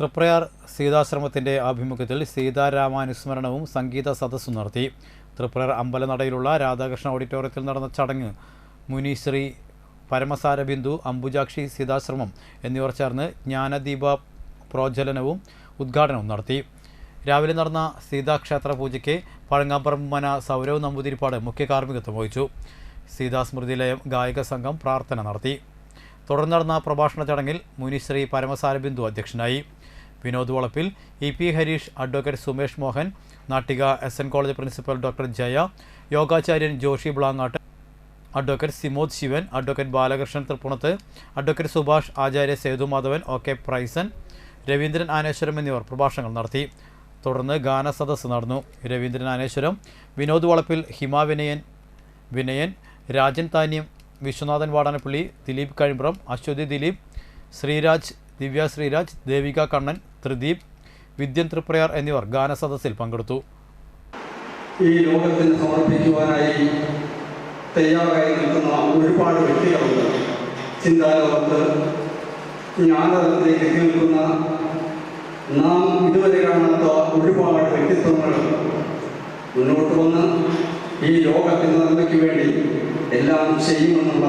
തൃപ്രയാർ സീതാശ്രമത്തിന്റെ ആഭിമുഖ്യത്തിൽ സീതാരാമാനുസ്മരണവും സംഗീത സദസ്സും നടത്തി. തൃപ്രയാർ അമ്പലനടയിലുള്ള രാധാകൃഷ്ണ ഓഡിറ്റോറിയത്തിൽ നടന്ന ചടങ്ങ് മുനിശ്രീ പരമസാരബിന്ദു അംബുജാക്ഷി സീതാശ്രമം എന്നിവർ ചേർന്ന് ജ്ഞാനദീപ പ്രോജ്വലനവും ഉദ്ഘാടനവും നടത്തി. രാവിലെ നടന്ന സീതാക്ഷേത്ര പൂജയ്ക്ക് പഴങ്ങാപ്രമന സൗരവ് നമ്പൂതിരിപ്പാട് മുഖ്യ കാർമ്മികത്വം വഹിച്ചു. സീതാസ്മൃതിലയം ഗായക സംഘം പ്രാർത്ഥന നടത്തി. തുടർന്ന് നടന്ന പ്രഭാഷണ ചടങ്ങിൽ മുനിശ്രീ പരമസാരബിന്ദു അധ്യക്ഷനായി. Vinod Valappil E P Harish advocate Sumesh Mohan Nattika S N college principal doctor Jaya യോഗാചാര്യൻ Joshi Blangad advocate Simod Sivan advocate Balakrishnan Thrippunath advocate Subhash Acharya Sethumadhavan O K Praisan Raveendran Aneswaram എന്നിവർ പ്രഭാഷണങ്ങൾ നടത്തി. തുടർന്ന് ഗാന സദസ് നടന്നു. രവീന്ദ്രൻ ആനേശ്വരം വിനോദ് വളപ്പിൽ ഹിമ വിനയൻ വിനയൻ രാജൻ താന്യം വിശ്വനാഥൻ വാടാനപ്പള്ളി ദിലീപ് കഴിമ്പ്രം അശ്വതി ദിലീപ് ശ്രീരാജ് ദിവ്യ ശ്രീരാജ് ദേവിക കണ്ണൻ ത്രിദീപ് വിദ്യൻ തൃപ്രയാർ എന്നിവർ ഗാനസദസ്സിൽ പങ്കെടുത്തു. ഈ ലോകത്തിന് സമർപ്പിക്കുവാനായി തയ്യാറായി നിൽക്കുന്ന ഒരുപാട് വ്യക്തികളുണ്ട്. ചിന്താലോകത്ത് ജ്ഞാനത്തിലേക്ക് എത്തി നിൽക്കുന്ന നാം ഇതുവരെ കാണാത്ത ഒരുപാട് വ്യക്തിത്വങ്ങൾ മുന്നോട്ട് വന്ന് ഈ ലോകത്തിന്റെ നന്മയ്ക്ക് വേണ്ടി എല്ലാം ചെയ്യുമെന്നുള്ള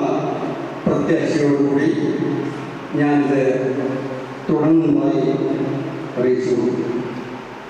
പ്രത്യാശയോടുകൂടി ഞാനിത് തുടങ്ങുന്നതായി അറിയിച്ചു